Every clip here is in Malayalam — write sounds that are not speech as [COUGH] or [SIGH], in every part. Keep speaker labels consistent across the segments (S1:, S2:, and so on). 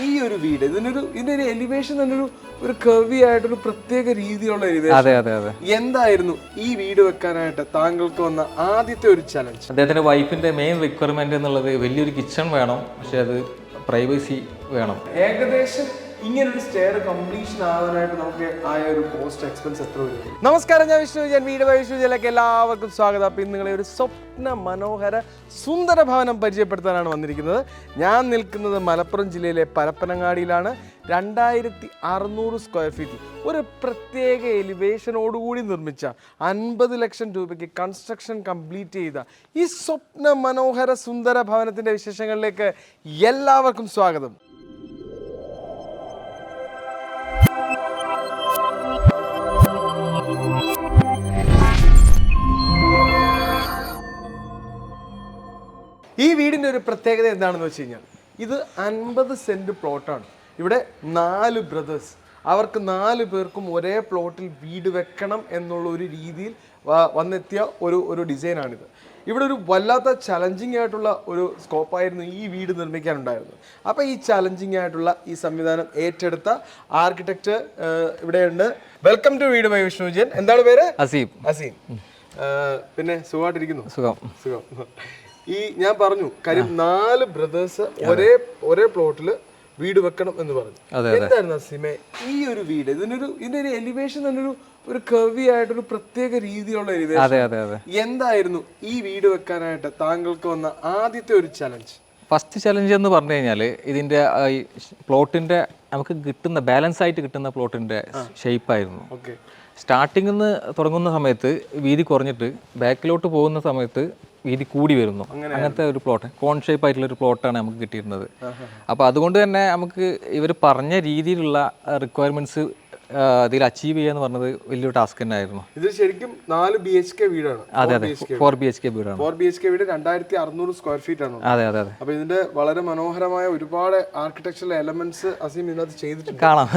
S1: ഈ ഒരു വീട് ഇതിനൊരു ഇതിന്റെ ഒരു എലിവേഷൻ തന്നെ ഒരു ഒരു കർവി ആയിട്ടൊരു പ്രത്യേക രീതിയിലുള്ള എലിവേഷൻ
S2: അതെ അതെ അതെ.
S1: എന്തായിരുന്നു ഈ വീട് വെക്കാനായിട്ട് താങ്കൾക്ക് വന്ന ആദ്യത്തെ ഒരു ചലഞ്ച്
S2: അദ്ദേഹത്തിന്റെ വൈഫിന്റെ മെയിൻ റിക്വയർമെന്റ് എന്നുള്ളത് വലിയൊരു കിച്ചൺ വേണം പക്ഷെ അത് പ്രൈവസി വേണം.
S1: ഏകദേശം ഇങ്ങനെ ഒരു സ്റ്റെയർ കംപ്ലീഷൻ ആവാനായിട്ട് നമുക്ക് ആയ ഒരു കോസ്റ്റ് എക്സ്പെൻസ് എത്ര വരും? നമസ്കാരം ഞാൻ വിഷ്ണു ഞാൻ വീട് വിഷ്ണു ജയിലേക്ക് എല്ലാവർക്കും സ്വാഗതം. അപ്പം നിങ്ങളെ ഒരു സ്വപ്ന മനോഹര സുന്ദര ഭവനം പരിചയപ്പെടുത്താനാണ് വന്നിരിക്കുന്നത്. ഞാൻ നിൽക്കുന്നത് മലപ്പുറം ജില്ലയിലെ പരപ്പനങ്ങാടിയിലാണ്. രണ്ടായിരത്തി അറുന്നൂറ് സ്ക്വയർ ഫീറ്റിൽ ഒരു പ്രത്യേക എലിവേഷനോടുകൂടി നിർമ്മിച്ച അൻപത് ലക്ഷം രൂപയ്ക്ക് കൺസ്ട്രക്ഷൻ കംപ്ലീറ്റ് ചെയ്ത ഈ സ്വപ്ന മനോഹര സുന്ദര ഭവനത്തിന്റെ വിശേഷങ്ങളിലേക്ക് എല്ലാവർക്കും സ്വാഗതം. ഈ വീടിന്റെ ഒരു പ്രത്യേകത എന്താണെന്ന് വെച്ച് കഴിഞ്ഞാൽ ഇത് അൻപത് സെന്റ് പ്ലോട്ടാണ്. ഇവിടെ നാല് ബ്രദേഴ്സ് അവർക്ക് നാല് പേർക്കും ഒരേ പ്ലോട്ടിൽ വീട് വെക്കണം എന്നുള്ള ഒരു രീതിയിൽ വന്നെത്തിയ ഒരു ഒരു ഡിസൈനാണിത്. ഇവിടെ ഒരു വല്ലാത്ത ചലഞ്ചിങ് ആയിട്ടുള്ള ഒരു സ്കോപ്പായിരുന്നു ഈ വീട് നിർമ്മിക്കാനുണ്ടായിരുന്നത്. അപ്പോൾ ഈ ചലഞ്ചിങ് ആയിട്ടുള്ള ഈ സംവിധാനം ഏറ്റെടുത്ത ആർക്കിടെക്ട് ഇവിടെയുണ്ട്. വെൽക്കം ടു വീട് ബൈ വിഷ്ണുജൻ എന്താണ് പേര്? അസീം. അസീം. പിന്നെ സുഖമായിട്ടിരിക്കുന്നു?
S2: സുഖം.
S1: സുഖം. ഈ ഞാൻ പറഞ്ഞു കാര്യം നാല് ബ്രദേഴ്സ് ഒരേ ഒരേ പ്ലോട്ടിൽ വീട് വെക്കണം എന്ന് പറഞ്ഞു. എന്തായിരുന്നു സിമെ? ഈ ഒരു വീട് ഇതിനൊരു ഇതിനൊരു എലിവേഷൻ തന്നെ ഒരു ഒരു കർവി ആയിട്ടൊരു പ്രത്യേക രീതിയിലുള്ള എലിവേഷൻ എന്തായിരുന്നു ഈ വീട് വെക്കാനായിട്ട് താങ്കൾക്ക് വന്ന ആദ്യത്തെ ഒരു ചലഞ്ച്
S2: ഫസ്റ്റ് ചലഞ്ച് എന്ന് പറഞ്ഞു കഴിഞ്ഞാൽ ഇതിന്റെ പ്ലോട്ടിന്റെ പ്ലോട്ടിന്റെ നമുക്ക് കിട്ടുന്ന ബാലൻസ് ആയിട്ട് കിട്ടുന്ന പ്ലോട്ടിന്റെ ഷേപ്പായിരുന്നു
S1: ഓക്കെ
S2: സ്റ്റാർട്ടിങ്ങിൽ നിന്ന് തുടങ്ങുന്ന സമയത്ത് വീതി കുറഞ്ഞിട്ട് ബാക്കിലോട്ട് പോകുന്ന സമയത്ത് വീതി കൂടി വരുന്നു. അങ്ങനത്തെ ഒരു പ്ലോട്ട്. കോൺ ഷേപ്പ് ആയിട്ടുള്ള ഒരു പ്ലോട്ടാണ് നമുക്ക് കിട്ടിയിരുന്നത്. അപ്പോൾ അതുകൊണ്ട് തന്നെ നമുക്ക് ഇവർ പറഞ്ഞ രീതിയിലുള്ള റിക്വയർമെന്റ്സ് ഇതിൽ അച്ചീവ് ചെയ്യുക എന്ന് പറഞ്ഞത് വലിയൊരു ടാസ്ക് തന്നെ ആയിരുന്നു
S1: ഇത് ശരിക്കും നാല് ബി എച്ച് കെ വീടാണ്.
S2: അതെ അതെ. ഫോർ ബി എച്ച് കെ വീടാണ്.
S1: ഫോർ ബി എച്ച് കെ വീട് രണ്ടായിരത്തി അറുന്നൂറ് സ്ക്വയർ ഫീറ്റ് ആണ്.
S2: അതെ അതെ അതെ.
S1: അപ്പൊ ഇതിന്റെ വളരെ മനോഹരമായ ഒരുപാട് ആർക്കിടെക്ചറൽ എലമെന്റ്സ് അസീം ഇതിനകത്ത് ചെയ്തിട്ടുണ്ട്.
S2: കാണാം.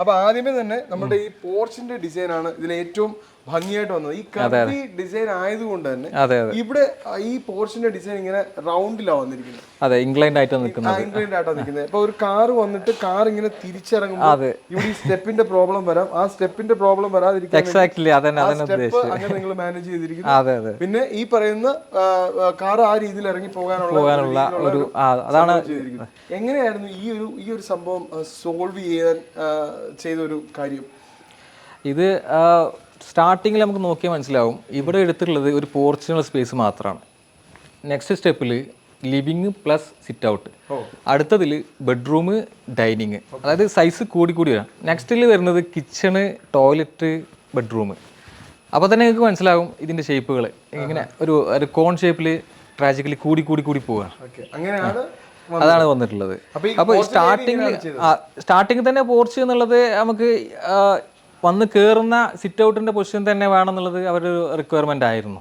S1: അപ്പൊ ആദ്യമേ തന്നെ നമ്മുടെ ഈ പോർച്ചിന്റെ ഡിസൈൻ ആണ് ഇതിന് ഏറ്റവും ഭംഗിയായിട്ട് വന്നത്. ഈ കർവി ഡിസൈൻ ആയതുകൊണ്ട് തന്നെ ഇവിടെ ഈ പോർഷന്റെ ഡിസൈൻ ഇങ്ങനെ റൗണ്ടിലാണ് വന്നിരിക്കുന്നത്.
S2: അതെ ഇംഗ്ലണ്ട് ആയിട്ട് നിൽക്കുന്നത്.
S1: ആയിട്ടാണ് നിൽക്കുന്നത്. ഇപ്പൊ ഒരു കാർ വന്നിട്ട് കാർ ഇങ്ങനെ തിരിച്ചിറങ്ങുമ്പോൾ. ഇവിടെ ഈ സ്റ്റെപ്പിന്റെ പ്രോബ്ലം വരാം. ആ സ്റ്റെപ്പിന്റെ പ്രോബ്ലം വരാതിരിക്കാൻ
S2: എക്സാക്ട്ലി
S1: അങ്ങനെ നിങ്ങൾ മാനേജ് ചെയ്തിരിക്കുന്നു. പിന്നെ ഈ പറയുന്ന കാർ ആ രീതിയിൽ ഇറങ്ങി പോകാനുള്ള
S2: ഒരു അതാണ്.
S1: എങ്ങനെയായിരുന്നു ഈ ഒരു ഈ ഒരു സംഭവം സോൾവ് ചെയ്യാൻ ചെയ്ത ഒരു കാര്യം?
S2: ഇത് സ്റ്റാർട്ടിങ്ങിൽ നമുക്ക് നോക്കിയാൽ മനസ്സിലാവും. ഇവിടെ എടുത്തിട്ടുള്ളത് ഒരു പോർച്ചുണൽ സ്പേസ് മാത്രമാണ് നെക്സ്റ്റ് സ്റ്റെപ്പിൽ ലിവിങ് പ്ലസ് സിറ്റ് ഔട്ട് അടുത്തതിൽ ബെഡ്റൂം ഡൈനിങ് അതായത് സൈസ് കൂടി കൂടി വരാം. നെക്സ്റ്റിൽ വരുന്നത് കിച്ചണ് ടോയ്ലറ്റ് ബെഡ്റൂം അപ്പോൾ തന്നെ നിങ്ങൾക്ക് മനസ്സിലാകും ഇതിന്റെ ഷേപ്പുകൾ ഇങ്ങനെ ഒരു ഒരു കോൺ ഷേപ്പിൽ ട്രാജിക്കലി കൂടി കൂടി കൂടി പോവുകയാണ് അതാണ് വന്നിട്ടുള്ളത്. അപ്പോൾ സ്റ്റാർട്ടിങ് സ്റ്റാർട്ടിങ് തന്നെ പോർച്ച് എന്നുള്ളത് നമുക്ക് വന്ന് കയറുന്ന സിറ്റ് ഔട്ടിന്റെ പൊസിഷൻ തന്നെ വേണം എന്നുള്ളത് അവരുടെ റിക്വയർമെന്റ് ആയിരുന്നു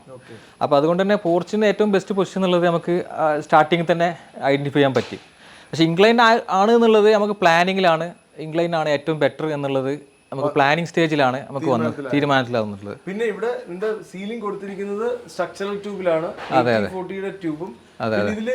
S2: അപ്പോൾ അതുകൊണ്ട് തന്നെ പോർച്ചിന് ഏറ്റവും ബെസ്റ്റ് പൊസിഷൻ എന്നുള്ളത് നമുക്ക് സ്റ്റാർട്ടിങ്ങിൽ തന്നെ ഐഡന്റിഫൈ ചെയ്യാൻ പറ്റി. പക്ഷേ ഇംഗ്ലൈൻ ആണ് എന്നുള്ളത് നമുക്ക് പ്ലാനിങ്ങിലാണ് ഇംഗ്ലൈൻ ആണ് ഏറ്റവും ബെറ്റർ എന്നുള്ളത് നമുക്ക് പ്ലാനിങ് സ്റ്റേജിലാണ് നമുക്ക് വന്നത് തീരുമാനത്തിലാവുന്നുള്ളത്.
S1: പിന്നെ ഇവിടെ നിന്റെ സീലിംഗ് കൊടുത്തിരിക്കുന്നത് സ്ട്രക്ചറൽ ട്യൂബിലാണ് അതെ ഫോർട്ടിയുടെ ട്യൂബും അതെ ഇതിൽ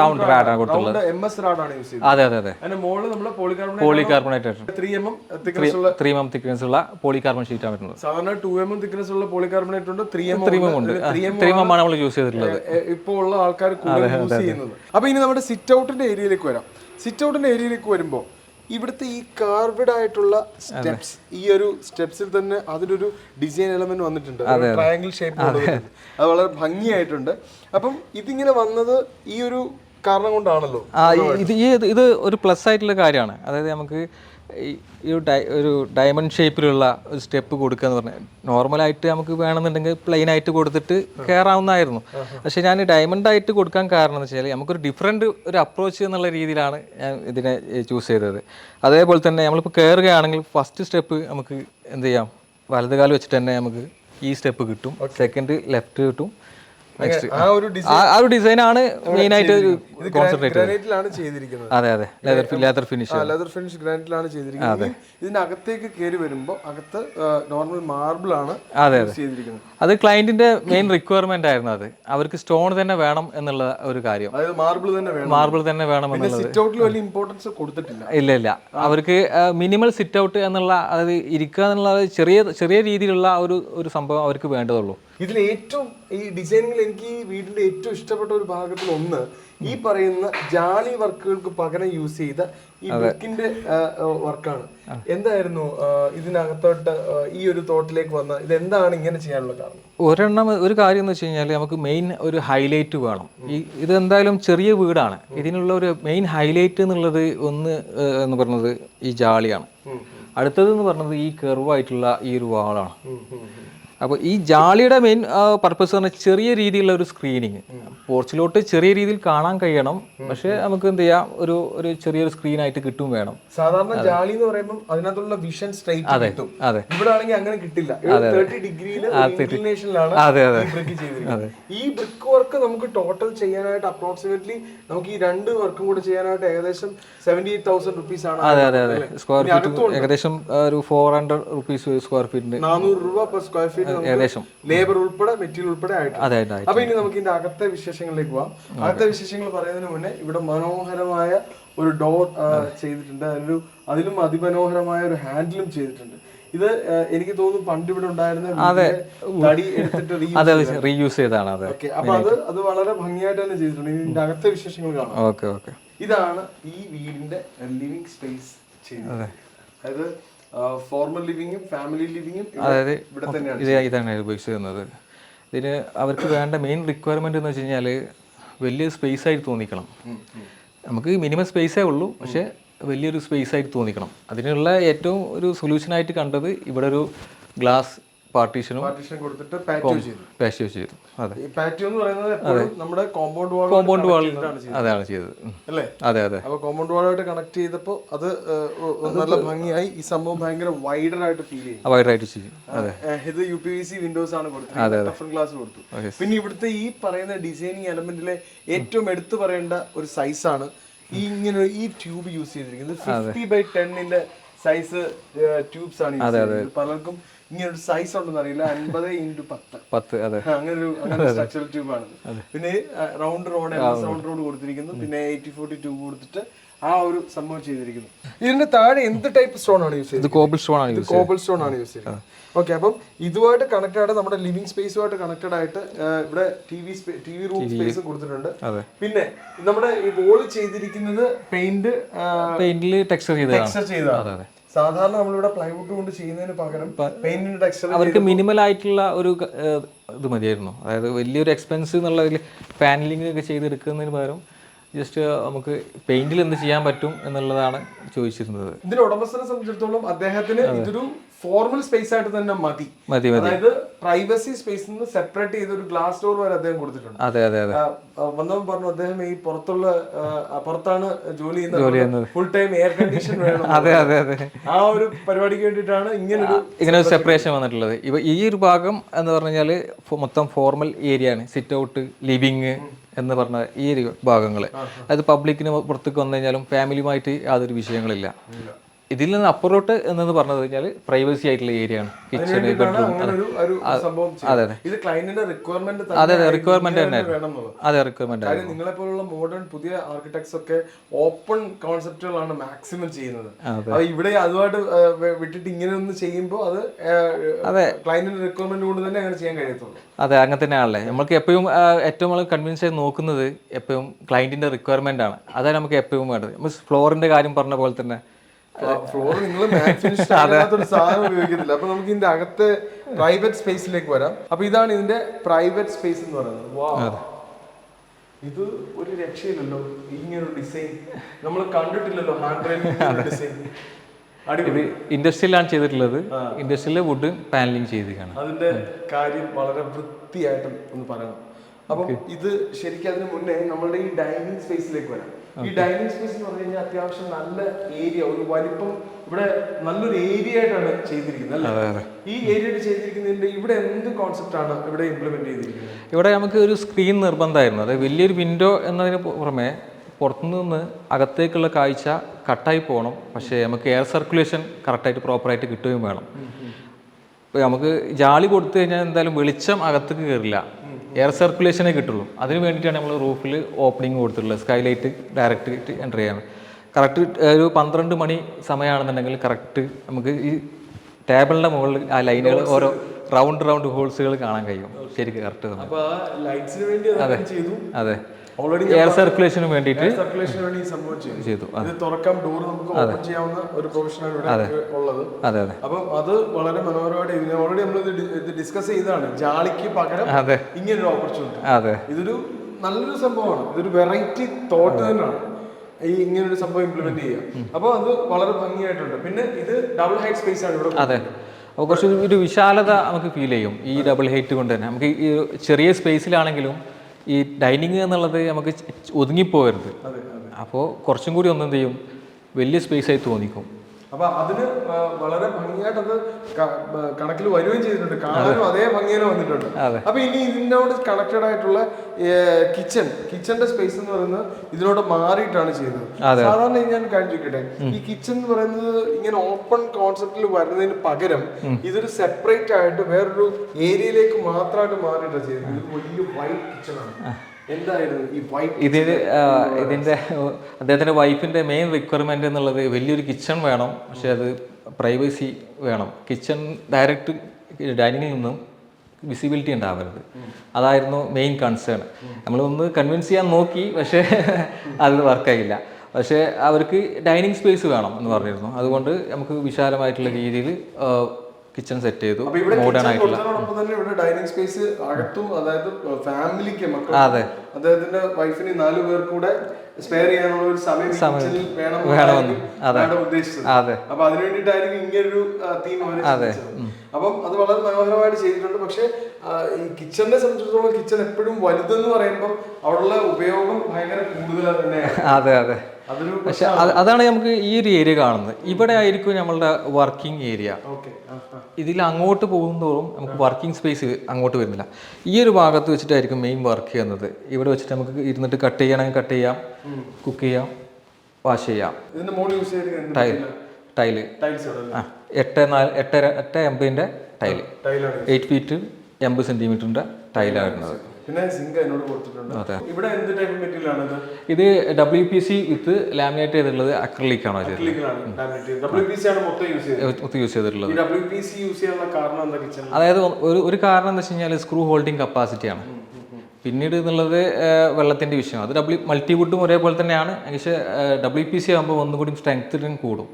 S2: റൗണ്ട് റാഡാണ് കൊടുത്തുള്ളത്.
S1: എം എസ് റാഡാണ് യൂസ് ചെയ്യുന്നത്
S2: അതെ അതെ അതെ.
S1: മുകളിൽ നമ്മൾ polycarbonate
S2: polycarbonate
S1: three M M thickness ഉള്ള
S2: ത്രീ മം തിക്നെസ് ഉള്ള പോളികാർബൺ ആണ് വരുന്നത്.
S1: സാധാരണ ടു എം തിക്നസ് ഉള്ള പോളികാർബണേറ്റ് ഉണ്ട് ത്രീ എം
S2: ത്രീ എം ഉണ്ട്.
S1: ത്രീ എം
S2: ആണ് നമ്മൾ യൂസ് ചെയ്തിട്ടുള്ളത്.
S1: ഇപ്പോൾ ഉള്ള ആൾക്കാർ കൂടുതൽ യൂസ് ചെയ്യുന്നത്. അപ്പൊ ഇനി നമ്മുടെ സിറ്റ് ഔട്ടിന്റെ ഏരിയയിലേക്ക് വരാം. സിറ്റ് ഔട്ടിന്റെ ഏരിയയിലേക്ക് വരുമ്പോൾ ഇവിടുത്തെ ഈ കാർവഡ് ആയിട്ടുള്ള സ്റ്റെപ്സ് ഈ ഒരു സ്റ്റെപ്സിൽ തന്നെ അതിലൊരു ഡിസൈൻ എലമെന്റ് വന്നിട്ടുണ്ട്. ട്രയാങ്കിൾ ഷേപ്പ് അത് വളരെ ഭംഗിയായിട്ടുണ്ട്. അപ്പം ഇതിങ്ങനെ വന്നത് ഈ ഒരു കാരണം കൊണ്ടാണല്ലോ?
S2: ആ ഇത് ഈ ഇത് ഒരു പ്ലസ് ആയിട്ടുള്ള കാര്യമാണ്. അതായത് നമുക്ക് ഈ ഒരു ഡൈ ഒരു ഡയമണ്ട് ഷേപ്പിലുള്ള ഒരു സ്റ്റെപ്പ് കൊടുക്കുക എന്ന് പറഞ്ഞാൽ നോർമലായിട്ട് നമുക്ക് വേണമെന്നുണ്ടെങ്കിൽ പ്ലെയിൻ ആയിട്ട് കൊടുത്തിട്ട് കയറാവുന്നതായിരുന്നു പക്ഷേ ഞാൻ ഡയമണ്ട് ആയിട്ട് കൊടുക്കാൻ കാരണം എന്ന് വെച്ചാൽ നമുക്കൊരു ഡിഫറെന്റ് ഒരു അപ്രോച്ച് എന്നുള്ള രീതിയിലാണ് ഞാൻ ഇതിനെ ചൂസ് ചെയ്തത്. അതേപോലെ തന്നെ നമ്മളിപ്പോൾ കയറുകയാണെങ്കിൽ ഫസ്റ്റ് സ്റ്റെപ്പ് നമുക്ക് എന്ത് ചെയ്യാം? വലതുകാലം വെച്ചിട്ട് തന്നെ നമുക്ക് ഈ സ്റ്റെപ്പ് കിട്ടും. സെക്കൻഡ് ലെഫ്റ്റ് കിട്ടും. നെക്സ്റ്റ്
S1: ആ ഒരു ഡിസൈൻ
S2: ആ ഒരു ഡിസൈനാണ് മെയിനായിട്ട്
S1: ഇത്
S2: കോൺസെൻട്രേറ്റ്
S1: ഗ്രാനൈറ്റിലാണ് ചെയ്തിരിക്കുന്നത്.
S2: അതെ അതെ. Leather leather finish
S1: leather finish ഗ്രാനൈറ്റിലാണ് ചെയ്തിരിക്കുന്നത്. ഇതിനകത്തേക്ക് ഇതിന്റെ അകത്തേക്ക് കയറി വരുമ്പോൾ അകത്ത് നോർമൽ മാർബിൾ ആണ്
S2: അതെ
S1: ചെയ്തിരിക്കുന്നത്.
S2: അത് ക്ലയന്റിന്റെ മെയിൻ റിക്വയർമെന്റ് ആയിരുന്നു അത്. അവർക്ക് സ്റ്റോൺ തന്നെ വേണം എന്നുള്ള ഒരു കാര്യം.
S1: അതായത് മാർബിൾ തന്നെ വേണം.
S2: മാർബിൾ തന്നെ വേണം എന്നുള്ളത്.
S1: സിറ്റ് ഔട്ടിൽ വലിയ ഇമ്പോർട്ടൻസ് കൊടുത്തിട്ടില്ല.
S2: ഇല്ല ഇല്ല. അവർക്ക് മിനിമൽ സിറ്റ് ഔട്ട് എന്നുള്ള അതായത് ഇരിക്കുക എന്നുള്ള ചെറിയ ചെറിയ രീതിയിലുള്ള ഒരു ഒരു സംഭവം അവർക്ക് വേണ്ടതുള്ളൂ.
S1: ഇതിൽ ഏറ്റവും ഈ ഡിസൈനിങ്ങിൽ എനിക്ക് ഈ വീടിന്റെ ഏറ്റവും ഇഷ്ടപ്പെട്ട ഒരു ഭാഗത്തിൽ ഒന്ന് ഈ പറയുന്ന ജാളി വർക്കുകൾക്ക് പകരം യൂസ് ചെയ്ത ഈ ബുക്കിന്റെ വർക്കാണ്. എന്തായിരുന്നു ഇതിനകത്തോട്ട് ഈ ഒരു തോട്ടിലേക്ക് വന്ന ഇത് എന്താണ് ഇങ്ങനെ ചെയ്യാനുള്ള കാരണം?
S2: ഒരെണ്ണം ഒരു കാര്യം എന്ന് വെച്ച് കഴിഞ്ഞാൽ നമുക്ക് മെയിൻ ഒരു ഹൈലൈറ്റ് വേണം. ഈ ഇത് എന്തായാലും ചെറിയ വീടാണ്. ഇതിനുള്ള ഒരു മെയിൻ ഹൈലൈറ്റ് എന്നുള്ളത് ഒന്ന് എന്ന് പറഞ്ഞത് ഈ ജാളിയാണ് അടുത്തത് എന്ന് പറഞ്ഞത് ഈ കെർവായിട്ടുള്ള ഈ ഒരു വാളാണ് അപ്പോൾ ഈ ജാളിയുടെ മെയിൻ പർപ്പസ് പറഞ്ഞാൽ ചെറിയ രീതിയിലുള്ള ഒരു സ്ക്രീനിങ് പോർച്ചിലോട്ട് ചെറിയ രീതിയിൽ കാണാൻ കഴിയണം. പക്ഷേ നമുക്ക് എന്ത് ചെയ്യാം? ഒരു ഒരു ചെറിയൊരു സ്ക്രീൻ ആയിട്ട് കിട്ടും വേണം.
S1: സാധാരണ ജാളി എന്ന് പറയുമ്പോൾ അതിനകത്തുള്ള വിഷൻ സ്ട്രൈറ്റ് കിട്ടും.
S2: അതെ.
S1: ഇവിടെ ആണെങ്കിൽ അങ്ങനെ കിട്ടില്ല.
S2: അതെ അതെ.
S1: ഈ ബ്രിക്ക് വർക്ക് നമുക്ക് ടോട്ടൽ ചെയ്യാനായിട്ട് അപ്രോക്സിമേറ്റ്ലി നമുക്ക് ഈ രണ്ട് വർക്കും കൂടെ ചെയ്യാനായിട്ട് ഏകദേശം സെവന്റി എയ്റ്റ് തൗസൻഡ് റുപ്പീസ് ആണ്
S2: അതെ അതെ അതെ. സ്ക്വയർ ഫീറ്റ് ഏകദേശം ഒരു ഫോർ ഹൺഡ്രഡ് റുപ്പീസ് സ്ക്വയർ ഫീറ്റിന്
S1: നാനൂറ് രൂപ പെർ സ്ക്വയർ ഫീറ്റ്
S2: ഏകദേശം.
S1: ലേബർ ഉൾപ്പെടെ മെറ്റീരിയൽ ഉൾപ്പെടെ ആയിട്ട്.
S2: അതെ അതെ
S1: അപ്പൊ ഇനി നമുക്ക് ഇതിന്റെ അകത്തെ വിശേഷങ്ങളിലേക്ക് പോവാം. അകത്തെ വിശേഷങ്ങൾ പറയുന്നതിന് മുന്നേ ഇവിടെ മനോഹരമായ ഒരു ഡോർ ചെയ്തിട്ടുണ്ട്. അതിലൊരു അതിലും അതിമനോഹരമായ ഒരു ഹാൻഡിലും ചെയ്തിട്ടുണ്ട്. ഇത് എനിക്ക് തോന്നുന്നു പണ്ട് ഇവിടെ ഉണ്ടായിരുന്ന
S2: അതെ. റീയൂസ് ചെയ്താണ്.
S1: അപ്പൊ അത് അത് വളരെ ഭംഗിയായിട്ട് തന്നെ ചെയ്തിട്ടുണ്ട്. ഇതിന്റെ അകത്തെ വിശേഷങ്ങൾ കാണാം. ഇതാണ് ഈ വീടിന്റെ ലിവിംഗ് സ്പേസ് ചെയ്യുന്നത് അതായത് ഫോർമൽ ലിവിങ്ങും ഫാമിലി ലിവിങ്ങും
S2: അതായത്
S1: ഇവിടെ തന്നെയാണ്
S2: ഉപയോഗിച്ചിരുന്നത്. ഇതിന് അവർക്ക് വേണ്ട മെയിൻ റിക്വയർമെന്റ് എന്ന് വെച്ച് കഴിഞ്ഞാൽ വലിയ സ്പേസ് ആയിട്ട് തോന്നിക്കണം. നമുക്ക് മിനിമം സ്പേസേ ഉള്ളൂ പക്ഷേ വലിയൊരു സ്പേസ് ആയിട്ട് തോന്നിക്കണം. അതിനുള്ള ഏറ്റവും ഒരു സൊല്യൂഷനായിട്ട് കണ്ടത് ഇവിടെ ഒരു ഗ്ലാസ് പാർട്ടീഷനും
S1: പാർട്ടീഷൻ കൊടുത്തിട്ട് പാറ്റോ ചെയ്തു.
S2: ചെയ്തു. അതെ.
S1: ഈ പാറ്റോ എന്ന് പറയുന്നത് എപ്പോഴും നമ്മുടെ കോമ്പൗണ്ട് വാൾ
S2: കോമ്പൗണ്ട് വാൾ അതാണ് ചെയ്തത്. ഉം.
S1: അല്ലേ?
S2: അതെ അതെ.
S1: അപ്പോൾ കോമ്പൗണ്ട് വാളായിട്ട് കണക്ട് ചെയ്തപ്പോൾ അത് നല്ല ഭംഗിയായി. ഈ സംഭവം ഭയങ്കര വൈഡർ ആയിട്ട് ഫീൽ ചെയ്യും
S2: വൈഡറായിട്ട് ചെയ്യും അതെ.
S1: ഇത് U P V C windows ആണ് കൊടുത്തത്. ഗ്ലാസ് കൊടുത്തു. പിന്നെ ഇവിടുത്തെ ഈ പറയുന്ന ഡിസൈനിങ് എലമെന്റിലെ ഏറ്റവും എടുത്തു പറയേണ്ട ഒരു സൈസ് ആണ് ഈ ഇങ്ങനെ ഈ ട്യൂബ് യൂസ് ചെയ്തിരിക്കുന്നത്. ഫിഫ്റ്റി ബൈ ടെന്നിന്റെ സൈസ് ട്യൂബ്സ് ആണ്. പലർക്കും ഇങ്ങനെ ഒരു സൈസ് ഉണ്ടെന്ന് അറിയില്ല. അൻപത് ഇന്റു പത്ത്.
S2: പത്ത് അതെ.
S1: അങ്ങനെ ഒരു അങ്ങനെ സ്ട്രക്ചറൽ ട്യൂബാണ് പിന്നെ റൗണ്ട് റോഡ് റൗണ്ട് റോഡ് കൊടുത്തിരിക്കുന്നു. പിന്നെ എയ്റ്റി ഫോർട്ടി ട്യൂബ് കൊടുത്തിട്ട് ആ ഒരു സംഭവം ചെയ്തിരിക്കുന്നു. ഇതിന്റെ താഴെ എന്ത് ടൈപ്പ് സ്റ്റോൺ ആണ് യൂസ് ചെയ്തത്
S2: കോബിൾ സ്റ്റോൺ ആണ് യൂസ്
S1: കോബിൾ സ്റ്റോൺ ആണ് യൂസ് ചെയ്യുന്നത് ഓക്കെ അപ്പം ഇതുമായിട്ട് കണക്റ്റഡ് ആയിട്ട് നമ്മുടെ ലിവിംഗ് സ്പേസുമായിട്ട് കണക്റ്റഡ് ആയിട്ട് ഇവിടെ T V T V room space കൊടുത്തിട്ടുണ്ട്. പിന്നെ നമ്മുടെ ഈ വോൾ ചെയ്തിരിക്കുന്നത് പെയിന്റ്
S2: പെയിന്റിൽ ടെക്സ്ചർ ചെയ്തതാണ്.
S1: ടെക്സ്ചർ ചെയ്തതാണ്. സാധാരണ നമ്മളിവിടെ പ്ലൈവുഡ് കൊണ്ട് ചെയ്യുന്നതിന് പകരം പെയിന്റിന്റെ ടെക്സ്ചർ
S2: അവർക്ക് മിനിമൽ ആയിട്ടുള്ള ഒരു ഇത് മതിയായിരുന്നു. അതായത് വലിയൊരു എക്സ്പെൻസ് എന്നുള്ളതിൽ പാനലിംഗ് ഒക്കെ ചെയ്തെടുക്കുന്നതിന് പകരം ജസ്റ്റ് നമുക്ക് പെയിന്റിൽ എന്ത് ചെയ്യാൻ പറ്റും എന്നുള്ളതാണ് ചോദിച്ചിരുന്നത്.
S1: ഇതിന്റെ ഉടമസ്ഥനെ സംബന്ധിച്ചിടത്തോളം അദ്ദേഹത്തിന് ഇതൊരു ഫോർമൽ സ്പേസ് ആയിട്ട് തന്നെ മതി. അതായത് പ്രൈവസി സ്പേസിൽ നിന്ന് സെപ്പറേറ്റ് ചെയ്ത ഒരു ഗ്ലാസ് ഡോർ വരെ അദ്ദേഹം കൊടുത്തിട്ടുണ്ട്.
S2: അതെ അതെ അതെ.
S1: വന്നവൻ പറഞ്ഞു അദ്ദേഹം ഈ പുറത്തുള്ള പുറത്താണ് ജോലി ചെയ്യുന്നത്. ഫുൾ ടൈം എയർ കണ്ടീഷൻ വേണം.
S2: അതെ അതെ അതെ.
S1: ആ ഒരു പരിപാടിക്ക് വേണ്ടിയിട്ടാണ് ഒരു
S2: ഇങ്ങനെ ഒരു സെപ്പറേഷൻ വന്നിട്ടുള്ളത്. ഇപ്പൊ ഈ ഒരു ഭാഗം എന്ന് പറഞ്ഞാൽ മൊത്തം ഫോർമൽ ഏരിയ ആണ്. സിറ്റ് ഔട്ട് ലിവിങ് എന്ന് പറഞ്ഞ ഈ ഒരു ഭാഗങ്ങൾ അത് പബ്ലിക്കിന് പുറത്തേക്ക് വന്നു കഴിഞ്ഞാലും ഫാമിലിയുമായിട്ട് യാതൊരു വിഷയങ്ങളില്ല. ഇതിൽ നിന്ന് അപ്പുറോട്ട് എന്നു പറഞ്ഞു കഴിഞ്ഞാൽ പ്രൈവസി ആയിട്ടുള്ള ഏരിയ ആണ്. കിച്ചൺ ബെഡ്റൂം അതെ,
S1: ചെയ്തത്. ഇത് ക്ലയന്റിന്റെ റിക്വയർമെന്റ്
S2: അതെ അതെ റിക്വയർമെന്റ് തന്നെ അതെ റിക്വയർമെന്റ്
S1: നിങ്ങളെ പോലുള്ള മോഡേൺ പുതിയ ആർക്കിടെക്ട്സ് ഒക്കെ ഓപ്പൺ കോൺസെപ്റ്റുകളാണ് മാക്സിമം ചെയ്യുന്നത്. അത്. ഇവിടെ അതുമായിട്ട് വിട്ടിട്ട് ഇങ്ങനെ ഒന്ന് ചെയ്യുമ്പോൾ അത് ക്ലയന്റിന്റെ റിക്വയർമെന്റ് കൊണ്ട് തന്നെ അങ്ങനെ ചെയ്യാൻ കഴിയത്തുള്ളൂ.
S2: അതെ അങ്ങനെ തന്നെയാണല്ലേ നമ്മൾക്ക് എപ്പോഴും ഏറ്റവും നമ്മൾ കൺവിൻസ് ആയി നോക്കുന്നത് എപ്പോഴും ക്ലയന്റിന്റെ റിക്വയർമെന്റ് ആണ്. അതാണ് നമുക്ക് എപ്പോഴും വേണ്ടത്. ഫ്ലോറിന്റെ കാര്യം പറഞ്ഞ പോലെ തന്നെ
S1: ഫ്ലോർ നിങ്ങൾ ഒരു സാധനം ഉപയോഗിക്കുന്നില്ല അപ്പൊ നമുക്ക് ഇതിന്റെ അകത്തെ പ്രൈവറ്റ് സ്പേസിലേക്ക് വരാം. അപ്പൊ ഇതാണ് ഇതിന്റെ പ്രൈവറ്റ് സ്പേസ് എന്ന് പറയുന്നത്. ഇത് ഒരു രക്ഷയില്ലല്ലോ. ഇങ്ങനെ ഡിസൈൻ നമ്മൾ കണ്ടിട്ടില്ലല്ലോ ഹാൻഡ് ഡിസൈൻ
S2: ഇൻഡസ്ട്രിയിലാണ് ചെയ്തിട്ടുള്ളത്. ഇൻഡസ്ട്രിയിലെ വുഡ് പാനലിംഗ് ചെയ്തിരിക്കുകയാണ്.
S1: അതിന്റെ കാര്യം വളരെ വൃത്തിയായിട്ടും ഒന്ന് പറയണം. അപ്പം ഇത് ശരിക്കും അതിന് മുന്നേ നമ്മളുടെ ഈ ഡൈനിങ് സ്പേസിലേക്ക് വരാം. ഈ ഡൈനിങ് സ്പേസ് എന്ന് പറഞ്ഞു കഴിഞ്ഞാൽ അത്യാവശ്യം നല്ല ഏരിയ ഒരു വലിപ്പം ഇവിടെ നല്ലൊരു ഏരിയ ആയിട്ടാണ് ചെയ്തിരിക്കുന്നത് അല്ലേ? ഈ ഏരിയ ചെയ്തിരിക്കുന്നതിന്റെ ഇവിടെ എന്ത് കോൺസെപ്റ്റ് ആണ് ഇവിടെ ഇംപ്ലിമെന്റ് ചെയ്തിരിക്കുന്നത്?
S2: ഇവിടെ നമുക്ക് ഒരു സ്ക്രീൻ നിർബന്ധമായിരുന്നു. അതായത് വലിയൊരു വിൻഡോ എന്നതിന് പുറമെ പുറത്തുനിന്ന് അകത്തേക്കുള്ള കാഴ്ച കട്ടായി പോകണം. പക്ഷേ നമുക്ക് എയർ സർക്കുലേഷൻ കറക്റ്റായിട്ട് പ്രോപ്പറായിട്ട് കിട്ടുകയും വേണം. ഇപ്പോൾ നമുക്ക് ജാളി കൊടുത്തു കഴിഞ്ഞാൽ എന്തായാലും വെളിച്ചം അകത്തേക്ക് കയറില്ല എയർ സർക്കുലേഷനെ കിട്ടുള്ളൂ. അതിന് വേണ്ടിയിട്ടാണ് നമ്മൾ റൂഫിൽ ഓപ്പണിംഗ് കൊടുത്തിട്ടുള്ളത്. സ്കൈലൈറ്റ് ഡയറക്റ്റ് എന്റർ ചെയ്യാൻ കറക്റ്റ് ഒരു പന്ത്രണ്ട് മണി സമയമാണെന്നുണ്ടെങ്കിൽ കറക്റ്റ് നമുക്ക് ഈ ടേബിളിന്റെ മുകളിൽ ആ ലൈനുകൾ ഓരോ റൗണ്ട് റൗണ്ട് ഹോൾസുകൾ കാണാൻ കഴിയും. ശരിക്കും കറക്റ്റ്
S1: അതെ
S2: അതെ.
S1: ഓൾറെഡി
S2: എയർ സർക്കുലേഷന് വേണ്ടിയിട്ട്
S1: സർക്കുലേഷന് വേണ്ടി ഈ സംഭവം ചെയ്തു. ഇത് തുറക്കാം ഡോർ നമുക്ക് ഓപ്പൺ ചെയ്യാവുന്ന ഒരു പ്രൊഫഷനാണ് ഇവിടെ ഉള്ളത്.
S2: അതെ അതെ.
S1: അപ്പം അത് വളരെ മനോഹരമായിട്ട് ഇതിനെ ഓൾറെഡി നമ്മൾ ഇത് ഡിസ്കസ് ചെയ്തതാണ്. ജാളിക്ക് പകരം ഇങ്ങനൊരു ഓപ്പർച്യൂണിറ്റി
S2: അതെ.
S1: ഇതൊരു നല്ലൊരു സംഭവമാണ്. ഇതൊരു വെറൈറ്റി തോട്ട് തന്നെയാണ് ഈ ഇങ്ങനൊരു സംഭവം ഇംപ്ലിമെന്റ് ചെയ്യുക. അപ്പൊ അത് വളരെ ഭംഗിയായിട്ടുണ്ട്. പിന്നെ ഇത് ഡബിൾ ഹൈറ്റ് സ്പേസ് ആണ് ഇവിടെ
S2: അതെ. അപ്പോൾ കുറച്ച് ഒരു വിശാലത നമുക്ക് ഫീൽ ചെയ്യും. ഈ ഡബിൾ ഹൈറ്റ് കൊണ്ട് തന്നെ. നമുക്ക് ഈ ചെറിയ സ്പേസിലാണെങ്കിലും ഈ ഡൈനിങ് എന്നുള്ളത് നമുക്ക് ഒതുങ്ങിപ്പോകരുത് അപ്പോൾ കുറച്ചും കൂടി ഒന്നെന്ത് ചെയ്യും വലിയ സ്പേസ് ആയി തോന്നിക്കും.
S1: അപ്പൊ അതിന് വളരെ ഭംഗിയായിട്ട് അത് കണക്കിൽ വരികയും ചെയ്തിട്ടുണ്ട്. കാണാനും അതേ ഭംഗിയിൽ വന്നിട്ടുണ്ട്. അപ്പൊ ഇനി ഇതിനോട് കണക്റ്റഡ് ആയിട്ടുള്ള കിച്ചൺ കിച്ചന്റെ സ്പേസ് എന്ന് പറയുന്നത് ഇതിനോട് മാറിയിട്ടാണ് ചെയ്തത് സാധാരണ ഞാൻ കാണിച്ചിരിക്കട്ടെ. ഈ കിച്ചൺ എന്ന് പറയുന്നത് ഇങ്ങനെ ഓപ്പൺ കോൺസെപ്റ്റിൽ വരുന്നതിന് പകരം ഇതൊരു സെപ്പറേറ്റ് ആയിട്ട് വേറൊരു ഏരിയയിലേക്ക് മാത്രമായിട്ട് മാറിയിട്ടാണ് ചെയ്തത് ഇത് വലിയ വൈറ്റ് കിച്ചൺ ആണ്.
S2: ഇതിന് ഇതിന്റെ അദ്ദേഹത്തിന്റെ വൈഫിന്റെ മെയിൻ റിക്വയർമെന്റ് എന്നുള്ളത് വലിയൊരു കിച്ചൺ വേണം. പക്ഷേ അത് പ്രൈവസി വേണം. കിച്ചൺ ഡയറക്റ്റ് ഡൈനിങ്ങിൽ നിന്നും വിസിബിലിറ്റി ഉണ്ടാവരുത്. അതായിരുന്നു മെയിൻ കൺസേൺ നമ്മളൊന്ന് കൺവിൻസ് ചെയ്യാൻ നോക്കി പക്ഷേ അത് വർക്കായില്ല പക്ഷേ അവർക്ക് ഡൈനിങ് സ്പേസ് വേണം എന്ന് പറഞ്ഞിരുന്നു. അതുകൊണ്ട് നമുക്ക് വിശാലമായിട്ടുള്ള രീതിയിൽ കിച്ചൺ സെറ്റ് ചെയ്തു. മോഡേൺ ആയിട്ടുള്ള.
S1: തന്നെ ഇവിടെ ഡൈനിങ് സ്പേസ് അകത്തും അതായത് ഫാമിലിക്ക് മക്കൾ
S2: അതെ.
S1: അദ്ദേഹത്തിന്റെ വൈഫിന് നാല് പേർ കൂടെ സ്പെയർ ചെയ്യാനുള്ള ഒരു സമയം
S2: വേണമെന്ന്. അതെ.
S1: അപ്പൊ ഇങ്ങനൊരു തീം. അപ്പം അത് വളരെ മനോഹരമായിട്ട് ചെയ്തിട്ടുണ്ട്. പക്ഷെ ഈ കിച്ചണിനെ സംബന്ധിച്ചിടത്തോളം കിച്ചൺ എപ്പോഴും വലുതെന്ന് പറയുമ്പോൾ അവിടെയുള്ള ഉപയോഗം ഭയങ്കര കൂടുതലാണ്
S2: അതെ അതെ. പക്ഷെ അതാണ് നമുക്ക് ഈ ഒരു ഏരിയ കാണുന്നത്. ഇവിടെ ആയിരിക്കും നമ്മളുടെ വർക്കിംഗ് ഏരിയ ഇതിൽ അങ്ങോട്ട് പോകുന്നതോറും നമുക്ക് വർക്കിംഗ് സ്പേസ് അങ്ങോട്ട് വരുന്നില്ല. ഈ ഒരു ഭാഗത്ത് വെച്ചിട്ടായിരിക്കും മെയിൻ വർക്ക് ചെയ്യുന്നത്. ഇവിടെ വെച്ചിട്ട് നമുക്ക് ഇരുന്നിട്ട് കട്ട് ചെയ്യണമെങ്കിൽ കട്ട് ചെയ്യാം കുക്ക് ചെയ്യാം വാഷ് ചെയ്യാം. ടൈൽ
S1: ടൈൽ
S2: ആ എട്ട് നാല് എട്ട് എട്ട് എൺപതിന്റെ
S1: ടൈൽ
S2: എയ്റ്റ് ഫീറ്റ് എൺപത് സെന്റിമീറ്ററിന്റെ ടൈലാണ് വരുന്നത്.
S1: പിന്നെ സിങ്ക് എന്നോട് കൊടുത്തിട്ടുണ്ട്. ഇവിടെ എന്ത് ടൈപ്പ് മെറ്റീരിയലാണ് ഇത്?
S2: ഇത് W P C with laminate ചെയ്തിട്ടുള്ളത് അക്രലിക് ആണോ
S1: മൊത്തം യൂസ്
S2: ചെയ്തിട്ടുള്ളത്. അതായത് ഒരു ഒരു കാരണം എന്താ വെച്ച് കഴിഞ്ഞാൽ സ്ക്രൂ ഹോൾഡിംഗ് കപ്പാസിറ്റിയാണ് പിന്നീട് എന്നുള്ളത് വെള്ളത്തിന്റെ വിഷയം. അത് ഡബ്ല്യു മൾട്ടിവുഡും ഒരേപോലെ തന്നെയാണ്. പക്ഷേ ഡബ്ല്യു പി സി ആകുമ്പോൾ ഒന്നുകൂടി സ്ട്രെങ്ത്തിനും കൂടും.